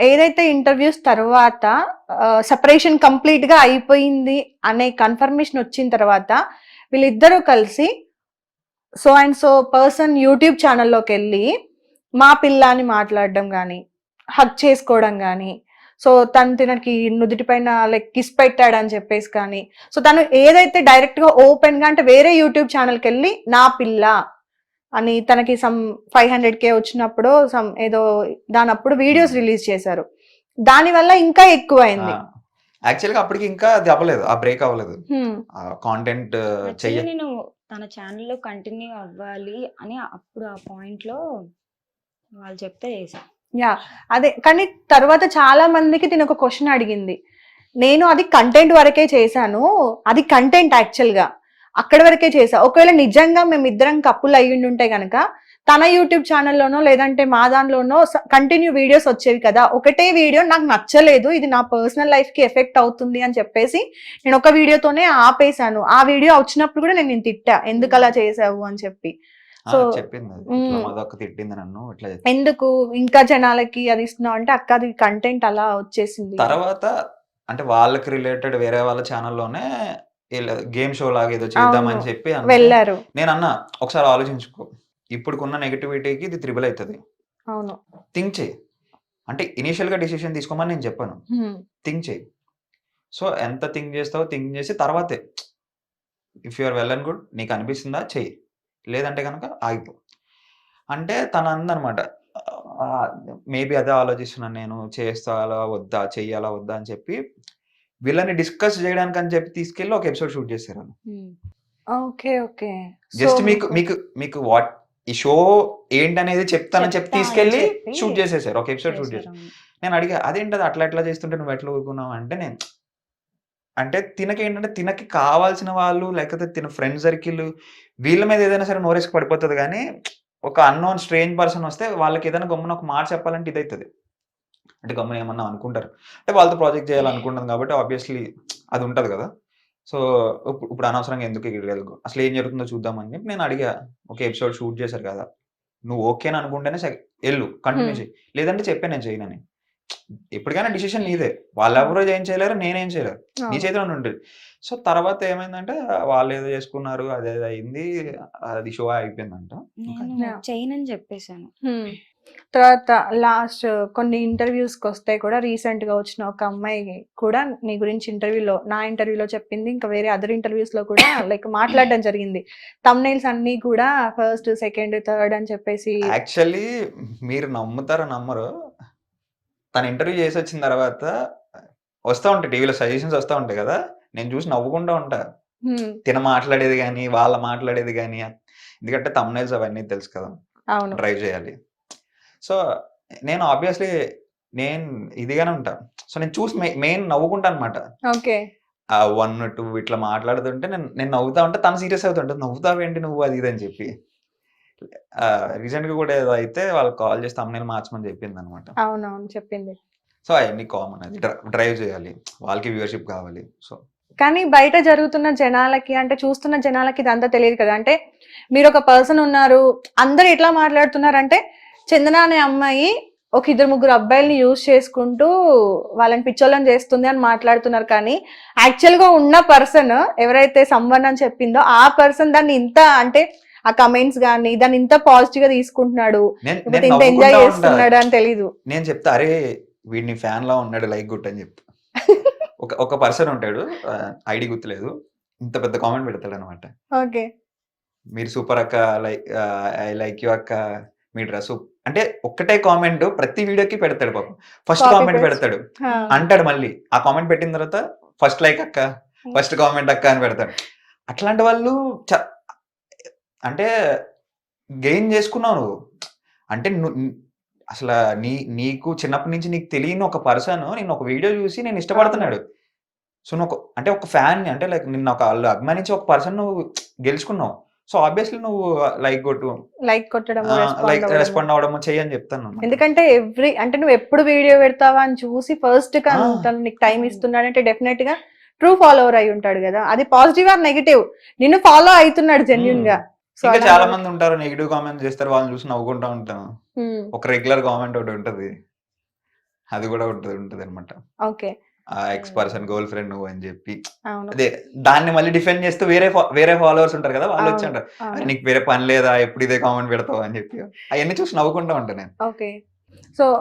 ఏదైతే ఇంటర్వ్యూస్ తర్వాత సపరేషన్ కంప్లీట్గా అయిపోయింది అనే కన్ఫర్మేషన్ వచ్చిన తర్వాత వీళ్ళిద్దరూ కలిసి so and so person YouTube ఛానల్లోకి వెళ్ళి మా పిల్లని మాట్లాడడం కానీ హక్ చేసుకోవడం కానీ సో తను తినకి నుదుటి పైన లైక్ కిస్ పెట్టాడని చెప్పేసి కానీ సో తను ఏదైతే డైరెక్ట్గా ఓపెన్గా అంటే వేరే యూట్యూబ్ ఛానల్కి వెళ్ళి నా పిల్ల అని తనకి సమ్ ఫైవ్ హండ్రెడ్ కే వచ్చినప్పుడు సమ్ ఏదో దాని అప్పుడు వీడియోస్ రిలీజ్ చేశారు. దాని వల్ల ఇంకా ఎక్కువైంది. యాక్చువల్గా అప్పటికి ఇంకా అది అవ్వలేదు ఆ బ్రేక్ అవ్వలేదు. హ్మ్. కాంటెంట్ Actually చెయ్య నేను తన ఛానల్లో కంటిన్యూ అవ్వాలి అని అప్పుడు ఆ పాయింట్లో వాళ్ళు చెప్తే చేసా యా అదే కానీ తర్వాత చాలా మందికి తిన ఒక క్వశ్చన్ అడిగింది. నేను అది కంటెంట్ వరకే చేశాను. అది కంటెంట్ యాక్చువల్గా అక్కడి వరకే చేసా. ఒకవేళ నిజంగా మేము ఇద్దరం కప్పులు అయ్యి ఉంటే గనక తన యూట్యూబ్ ఛానల్లోనో లేదంటే మా దానిలోనో కంటిన్యూ వీడియోస్ వచ్చేవి కదా. ఒకటే వీడియో నాకు నచ్చలేదు. ఇది నా పర్సనల్ లైఫ్కి ఎఫెక్ట్ అవుతుంది అని చెప్పేసి నేను ఒక వీడియోతోనే ఆపేశాను. ఆ వీడియో వచ్చినప్పుడు కూడా నేను నేను తిట్టా. ఎందుకు అలా చేసావు అని చెప్పి. సో, తిట్టింది నన్ను. ఎందుకు? ఇంకా జనాలకి అది ఇస్తున్నావు అంటే అక్క అది కంటెంట్ అలా వచ్చేసింది. తర్వాత అంటే వాళ్ళకి రిలేటెడ్ వేరే వాళ్ళ ఛానల్లోనే గేమ్ షో లాగా ఏదో చేద్దామని. చెప్పి వెళ్ళారు. నేను అన్నా ఒకసారి ఆలోచించుకో. ఇప్పుడుకున్న నెగిటివిటీకి ఇది త్రిబుల్ అవుతుంది. అవును. థింక్ చేయి. అంటే ఇనిషియల్గా డిసిషన్ తీసుకోమని నేను చెప్పాను. హ్మ్. థింక్ చేయి. సో ఎంత థింక్ చేస్తావో థింక్ చేసి తర్వాతే. If you're well and good నీకు అనిపిస్తుందా? చెయ్యి. లేదంటే కనుక ఆగిపో. అంటే తను అందనమాట మేబీ అదే ఆలోచిస్తున్నాను నేను. చేస్తాలా వద్దా? చెయ్యాలా? వద్దా? అని చెప్పి వీళ్ళని డిస్కస్ చేయడానికి అని చెప్పి తీసుకెళ్ళి ఒక ఎపిసోడ్ షూట్ చేశారు వాళ్ళు. Okay okay. జస్ట్ మీకు మీకు మీకు వాట్ ఈ షో ఏంటనేది చెప్తానని చెప్పి తీసుకెళ్ళి షూట్ చేసేసారు ఒక ఎపిసోడ్ షూట్ చేశారు. నేను అడిగా అదేంటది అట్లా ఎట్లా చేస్తుంటే నువ్వు ఎట్లా ఊరుకున్నావు? అంటే నేను అంటే తినకి ఏంటంటే తినకి కావాల్సిన వాళ్ళు లేకపోతే తిన ఫ్రెండ్ సర్కిల్ వీళ్ళ మీద ఏదైనా సరే నోరేసి పడిపోతుంది కానీ ఒక అన్నోన్ స్ట్రేంజ్ పర్సన్ వస్తే వాళ్ళకి ఏదైనా గమ్మున ఒక మాట చెప్పాలంటే ఇదవుతుంది అంటే గమ్మున ఏమన్నా అనుకుంటారు. అంటే వాళ్ళతో ప్రాజెక్ట్ చేయాలనుకుంటుంది కాబట్టి ఆబ్వియస్లీ అది ఉంటుంది కదా. సో ఇప్పుడు ఇప్పుడు అనవసరంగా ఎందుకు ఇక్కడికి అసలు ఏం జరుగుతుందో చూద్దామని చెప్పి నేను అడిగా. ఒక ఎపిసోడ్ షూట్ చేశారు కదా. నువ్వు ఓకే అని అనుకుంటేనే సరే వెళ్ళు. Continue Hmm. చేయి. లేదంటే చెప్పే నేను చేయనని ఎప్పటికైనా డిసిషన్ నీదే. వాళ్ళు ఎవరో ఏం చేయలేరు నేనేం చేయలేరు నీ చేతిలో ఉంటుంది. సో తర్వాత ఏమైందంటే వాళ్ళు ఏదో చేసుకున్నారు అదేదో అయింది. అది షో అయిపోయిందంట. చేయనని చెప్పేశాను. హ్మ్. తర్వాత లాస్ట్ కొన్ని ఇంటర్వ్యూస్కి వస్తే కూడా రీసెంట్గా వచ్చిన ఒక అమ్మాయి కూడా నీ గురించి ఇంటర్వ్యూలో నా ఇంటర్వ్యూలో చెప్పింది. ఇంకా వేరే అదర్ ఇంటర్వ్యూస్లో కూడా లైక్ మాట్లాడడం జరిగింది. తమ్నైల్స్ అన్ని కూడా ఫస్ట్ సెకండ్ థర్డ్ అని చెప్పేసి యాక్చువల్లీ మీరు నమ్ముతారో నమ్మరు తను ఇంటర్వ్యూ చేసి వచ్చిన తర్వాత వస్తూ ఉంటాయి టీవీలో సజెషన్స్ వస్తూ ఉంటాయి కదా. నేను చూసి నవ్వుకుంటూ ఉంటా. తిన మాట్లాడేది కానీ వాళ్ళ మాట్లాడేది కానీ ఎందుకంటే తమ్నైల్స్ అవన్నీ తెలుసు కదా. అవును. డ్రైవ్ చేయాలి. సో నేను ఆబ్వియస్లీ నేను ఇదిగానే ఉంటా. సో నేను చూసి మెయిన్ నవ్వుకుంటా అనమాట ఓకే. వన్ టూ ఇట్లా మాట్లాడుతుంటే నేను నేను నవ్వుతా ఉంటే తను సీరియస్ అవుతుంటే నవ్వుతావేంటి నువ్వు? అది ఇది అని చెప్పి. రీసెంట్గా కూడా ఏదో అయితే వాళ్ళకి కాల్ చేసి తమ్ముని మార్చమని చెప్పింది అనమాట అవునవును చెప్పింది. సో అవన్నీ కామన్ అది. డ్రైవ్ చేయాలి. వాళ్ళకి వ్యూవర్షిప్ కావాలి. సో కానీ బయట జరుగుతున్న జనాలకి అంటే చూస్తున్న జనాలకి ఇదంతా తెలియదు కదా. అంటే మీరు ఒక పర్సన్ ఉన్నారు అందరు ఎట్లా మాట్లాడుతున్నారు అంటే చందన అనే అమ్మాయి ఒక ఇద్దరు ముగ్గురు అబ్బాయిల్ని యూజ్ చేసుకుంటూ వాళ్ళని పిచ్చోళ్ళని చేస్తుంది అని మాట్లాడుతున్నారు. కానీ యాక్చువల్గా ఉన్న పర్సన్ ఎవరైతే సంవన్ అని చెప్పిందో ఆ పర్సన్ దాన్ని ఇంత అంటే ఆ కమెంట్స్ కానీ దాన్ని ఇంత పాజిటివ్గా తీసుకుంటున్నాడు. ఇంత ఎంజాయ్. చేస్తున్నాడు అని తెలీదు. నేను చెప్తా అరే వీడిని ఫ్యాన్ లా ఉన్నాడు లైక్ గుట్ అని చెప్తా ఒక ఒక పర్సన్ ఉంటాడు ఐడి గుర్తులేదు. ఇంత పెద్ద కామెంట్ పెడతాడు అనమాట ఓకే. మీరు సూపర్ అక్క లైక్ ఐ లైక్ యూ అక్క. మీ డ్రెస్ అంటే ఒక్కటే కామెంట్ ప్రతి వీడియోకి పెడతాడు పాపం. First comment. పెడతాడు. అంటాడు మళ్ళీ. ఆ కామెంట్ పెట్టిన తర్వాత ఫస్ట్ లైక్ అక్క ఫస్ట్ కామెంట్ అక్క అని పెడతాడు. అట్లాంటి వాళ్ళు అంటే గెయిన్ చేసుకున్నావు నువ్వు. అంటే అసలు నీ నీకు చిన్నప్పటి నుంచి నీకు తెలియని ఒక పర్సన్ నేను ఒక వీడియో చూసి నేను ఇష్టపడుతున్నాడు. సో నువ్వు అంటే ఒక ఫ్యాన్ అంటే లైక్ నిన్న ఒక వాళ్ళు అభిమానించి ఒక పర్సన్ నువ్వు గెలుచుకున్నావు. సో ఆబ్వియస్లీ నువ్వు లైక్ కొట్టు. లైక్ కొట్టడం లైక్ రెస్పాండ్ అవడము చెయ్యని చెప్తాను. ఎందుకంటే ఎవ్రీ అంటే నువ్వు ఎప్పుడు వీడియో పెడతావా అని చూసి ఫస్ట్. తను నీకు టైం ఇస్తున్నాడంటే డెఫినెట్గా ట్రూ ఫాలోవర్ అయి ఉంటాడు కదా. అది పాజిటివ్ ఆర్ నెగిటివ్ నిన్ను ఫాలో అవుతున్నాడు జెన్యున్గా ఇంకా చాలా మంది ఉంటారు నెగిటివ్ కామెంట్స్ చేస్తారు వాళ్ళని చూసి నవ్వుకుంటా ఉంటాను. ఒక రెగ్యులర్ కామెంట్ ఒకటి ఉంటది. అది కూడా ఉంటది ఉంటది అనమాట ఓకే. ఆ ఎక్స్ పర్సన్ గర్ల్ ఫ్రెండ్ నువ్వు అని చెప్పి. అదే దాన్ని మళ్ళీ డిఫెండ్ చేస్తూ వేరే వేరే ఫాలోవర్స్ ఉంటారు కదా వాళ్ళు వచ్చి అంటారు. "అరే, నీకు వేరే పని లేదా? ఎప్పుడు ఇదే కామెంట్ పెడతావు? అని చెప్పి. అవన్నీ చూసి నవ్వుకుంటా ఉంటాను నేను. ఓకే. సో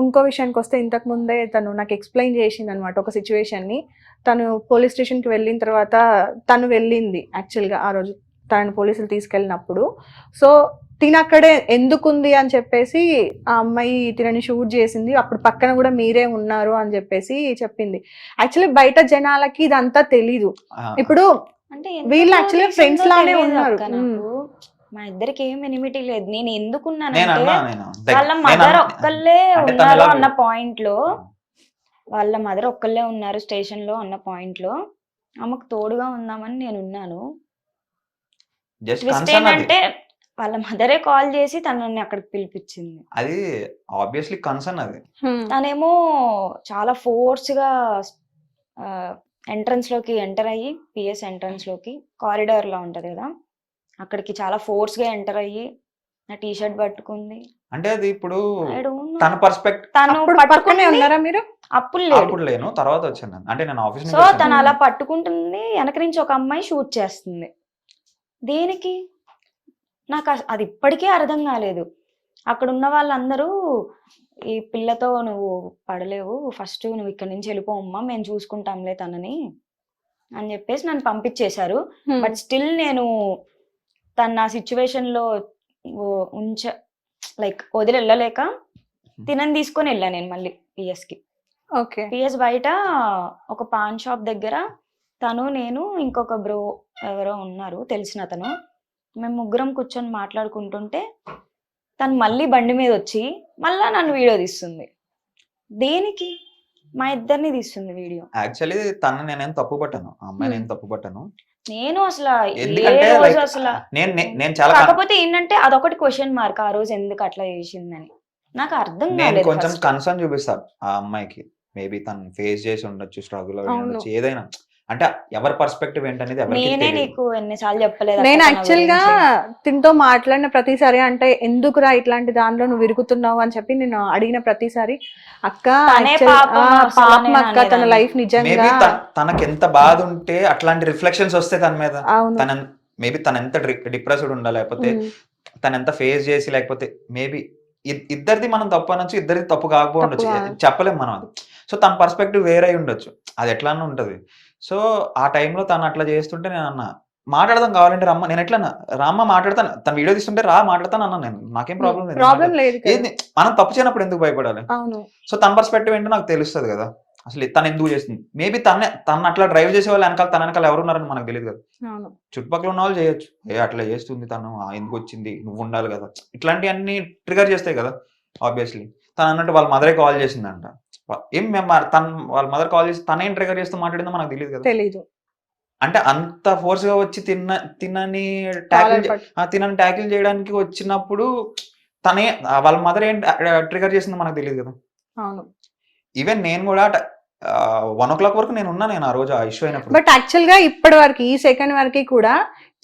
ఇంకో విషయానికి వస్తే ఇంతకు ముందే తను నాకు ఎక్స్ప్లెయిన్ చేసింది అనమాట ఒక సిచ్యువేషన్ని తను పోలీస్ స్టేషన్కి వెళ్ళిన తర్వాత తను వెళ్ళింది యాక్చువల్గా ఆ రోజు తనని పోలీసులు తీసుకెళ్ళినప్పుడు. సో తిన అక్కడే ఎందుకుంది అని చెప్పేసి ఆ అమ్మాయి తినని షూట్ చేసింది. అప్పుడు పక్కన కూడా మీరే ఉన్నారు అని చెప్పేసి చెప్పింది. యాక్చువల్లీ బయట జనాలకి ఇదంతా తెలీదు. ఇప్పుడు అంటే వీళ్ళు తీసిందో friends లానే ఉన్నారు. మా ఇద్దరికి ఏం ఎనిమిటీ లేదు. నేను నేను ఎందుకున్నానంటే అన్నా నేను దగ్- వాళ్ళ మదర్ ఒక్కళ్ళే అంటే ఉన్నారు అన్న పాయింట్లో వాళ్ళ మదర్ ఒక్కళ్ళే ఉన్నారు స్టేషన్లో అన్న పాయింట్లో. ఆమెకు తోడుగా ఉందామని నేను ఉన్నాను. జస్ట్ వాళ్ళ మదరే కాల్ చేసి తనని అక్కడికి పిలిపించింది. అది ఆబ్వియస్లీ కన్సర్న్ అది. తనేమో చాలా ఫోర్స్గా ఎంట్రన్స్లోకి ఎంటర్ అయ్యి పిఎస్ ఎంట్రన్స్లోకి కారిడార్లో ఉంటది కదా. అక్కడికి చాలా ఫోర్స్గా ఎంటర్ అయ్యి నా టీ షర్ట్ పట్టుకుంది. అంటే అది ఇప్పుడు. తన పర్స్పెక్ట్ తను పట్టుకుని ఉన్నారా మీరు? అప్పుడు అప్పుడు లేను తర్వాత వచ్చాను. అంటే నేను ఆఫీస్ సో తను. అలా పట్టుకుంటుంది వెనక నుంచి ఒక అమ్మాయి షూట్ చేస్తుంది. దేనికి? నాకు అది ఇప్పటికీ అర్థం కాలేదు. అక్కడ ఉన్న వాళ్ళందరూ ఈ పిల్లతో నువ్వు పడలేవు ఫస్ట్ నువ్వు ఇక్కడ నుంచి వెళ్ళిపోమ్మా మేము చూసుకుంటాంలే తనని అని చెప్పేసి నన్ను పంపించేశారు. బట్ స్టిల్ నేను తన నా సిచ్యువేషన్లో ఉంచ లైక్ వదిలి వెళ్ళలేక తినని తీసుకొని వెళ్ళా నేను మళ్ళీ పిఎస్కి ఓకే. పిఎస్ బయట ఒక పాన్ షాప్ దగ్గర తను నేను ఇంకొక బ్రో ఎవరో ఉన్నారు తెలిసిన అతను. మేము ముగ్గురం కూర్చొని మాట్లాడుకుంటుంటే తను మళ్ళీ బండి మీద వచ్చి మళ్ళా నన్ను వీడియో తీస్తుంది. దేనికి? మా ఇద్దరిని తీస్తుంది వీడియో. యాక్చువల్లీ తన నేనేం తప్పు పట్టాను. ఆ అమ్మాయి. నేను తప్పు పట్టాను. నేను అసలు ఏ రోజు అసలు నేను చాలా కాకపోతే ఏంటంటే అదొకటి క్వశ్చన్ మార్క్ ఆ రోజు ఎందుకు అట్లా చేసిందని. నాకు అర్థం కాలేదు కొంచెం. కన్సర్న్ చూపిస్తాను ఆ అమ్మాయికి. మేబీ తను ఫేస్ చేసి ఉండొచ్చు స్ట్రగుల్ ఏదైనా. అంటే ఎవరి పర్స్పెక్టివ్ ఏంటనేది ఎవరికి నేనే. నీకు ఎన్నిసార్లు చెప్పలేదు నేను యాక్చువల్గా. తినతో మాట్లాడిన ప్రతిసారి అంటే ఎందుకురా ఇట్లాంటి దానిలో నువ్వు విరుగుతున్నావు అని చెప్పి నేను అడిగిన ప్రతిసారి అక్క పాపం అక్క తన. లైఫ్ మేబీ నిజంగా తనకి ఎంత బాధ ఉంటే అట్లాంటి రిఫ్లెక్షన్స్ వస్తే తన మీద అవును తన మేబీ తన ఎంత డిప్రెస్డ్ ఉండాలి లేకపోతే తన ఎంత ఫేస్ చేసి లేకపోతే మేబీ ఇద్దరిది మనం తప్పు అనొచ్చు ఇద్దరిది తప్పు కాకపో ఉండొచ్చు తప్పు కాదు. చెప్పలేం మనం అది సో తన పర్స్పెక్టివ్ వేరే అయి ఉండొచ్చు అది ఎట్లా ఉంటది సో ఆ టైంలో తను అట్లా చేస్తుంటే నేను అన్న మాట్లాడదాం కావాలంటే రమ్మ నేను ఎట్లా రామ్మ మాట్లాడతాను తన వీడియో తీస్తుంటే రా మాట్లాడతాను అన్నా నేను. నాకేం ప్రాబ్లం లేదు ప్రాబ్లం లేదు మనం తప్పు చేయనప్పుడు ఎందుకు భయపడాలి? సో తన పర్స్పెక్టివ్ ఏంటో నాకు తెలుస్తుంది కదా. అసలు తను ఎందుకు చేస్తుంది? మేబీ తన తను అట్లా డ్రైవ్ చేసే వాళ్ళు వెనకాల తన వెనకాల ఎవరు ఉన్నారని మనకు తెలియదు కదా. చుట్టుపక్కల ఉన్న వాళ్ళు చేయొచ్చు. ఏ అట్లా చేస్తుంది తను ఎందుకు వచ్చింది నువ్వు ఉండాలి కదా. ఇట్లాంటివన్నీ ట్రిగర్ చేస్తాయి కదా ఆబ్వియస్లీ తను అన్నట్టు వాళ్ళ మదరే కాల్ చేసిందంట. ఏం మేము తన వాళ్ళ మదర్ కాల్ చేసి తనేం ట్రిగర్ చేస్తూ మాట్లాడిందో మనకు తెలియదు కదా. తెలీదు. అంటే అంత ఫోర్స్గా వచ్చి తిన్న తినని ట్యాకిల్ తినని ట్యాకిల్ చేయడానికి వచ్చినప్పుడు తనే వాళ్ళ మదర్ ఏం ట్రిగర్ చేసిందో మనకు తెలియదు కదా. అవును. ఈవెన్ నేను కూడా వన్ ఓ క్లాక్ వరకు నేను ఉన్నా నేను ఆ రోజు ఆ ఇష్యూ అయినప్పుడు. బట్ యాక్చువల్గా ఇప్పటి వరకు ఈ సెకండ్ వరకు కూడా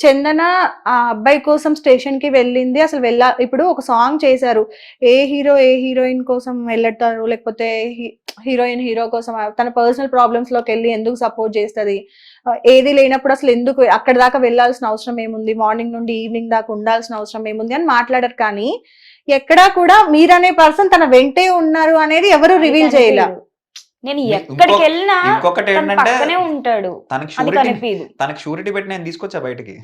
చందన ఆ అబ్బాయి కోసం స్టేషన్కి వెళ్ళింది. అసలు వెళ్ళా ఇప్పుడు ఒక సాంగ్ చేశారు. ఏ హీరో ఏ హీరోయిన్ కోసం వెళ్ళటారు? లేకపోతే హీరోయిన్ హీరో కోసం తన పర్సనల్ ప్రాబ్లమ్స్లోకి వెళ్ళి ఎందుకు సపోర్ట్ చేస్తుంది? ఏది లేనప్పుడు అసలు ఎందుకు అక్కడ దాకా వెళ్ళాల్సిన అవసరం ఏముంది? మార్నింగ్ నుండి ఈవినింగ్ దాకా ఉండాల్సిన అవసరం ఏముంది? అని మాట్లాడారు. కానీ ఎక్కడా కూడా మీరనే పర్సన్ తన వెంటే ఉన్నారు అనేది ఎవరు రివీల్ అది చేయలే. కనిపించదు. నేను ఎక్కడికి వెళ్ళినా ఇంకొకటి తను ఏంటంటే పక్కనే ఉంటాడు. తనకి షూరిటీ తనకి షూరిటీ పెట్టి నేను తీసుకొచ్చా బయటికి?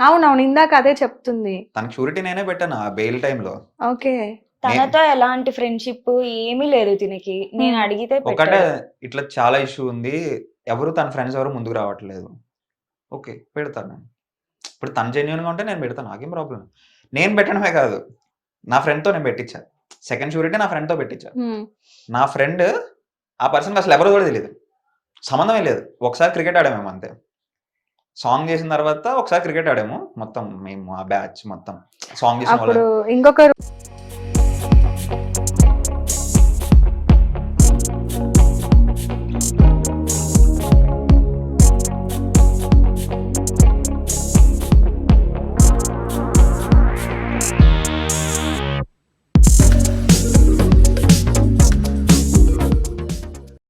అవునవును ఇందాక అదే చెప్తుంది. తనకి షూరిటీ నేనే పెట్టాను ఆ బెయిల్ టైంలో. ఓకే. తనతో ఎలాంటి ఫ్రెండ్షిప్ ఏమీ లేదు తినకి. నేను. అడిగితే ఒకటే. ఇట్లా చాలా ఇష్యూ ఉంది. ఎవరు తన ఫ్రెండ్స్ ఎవరు ముందుకు రావట్లేదు. ఓకే పెడతాను నేను. ఇప్పుడు తను జెన్యున్గా ఉంటే నేను పెడతాను నాకేం ప్రాబ్లం నేను పెట్టడమే కాదు. నా friend తో నేను పెట్టించా. సెకండ్ షూరిటీ నా friend తో పెట్టించా. నా ఫ్రెండ్ ఆ పర్సన్కి అసలు ఎవరో కూడా తెలియదు సంబంధమే లేదు. ఒకసారి క్రికెట్ ఆడాము అంతే. సాంగ్ చేసిన తర్వాత ఒకసారి క్రికెట్ ఆడాము. మొత్తం మేము ఆ బ్యాచ్ మొత్తం సాంగ్ చేసిన వాళ్ళు. ఇంకొక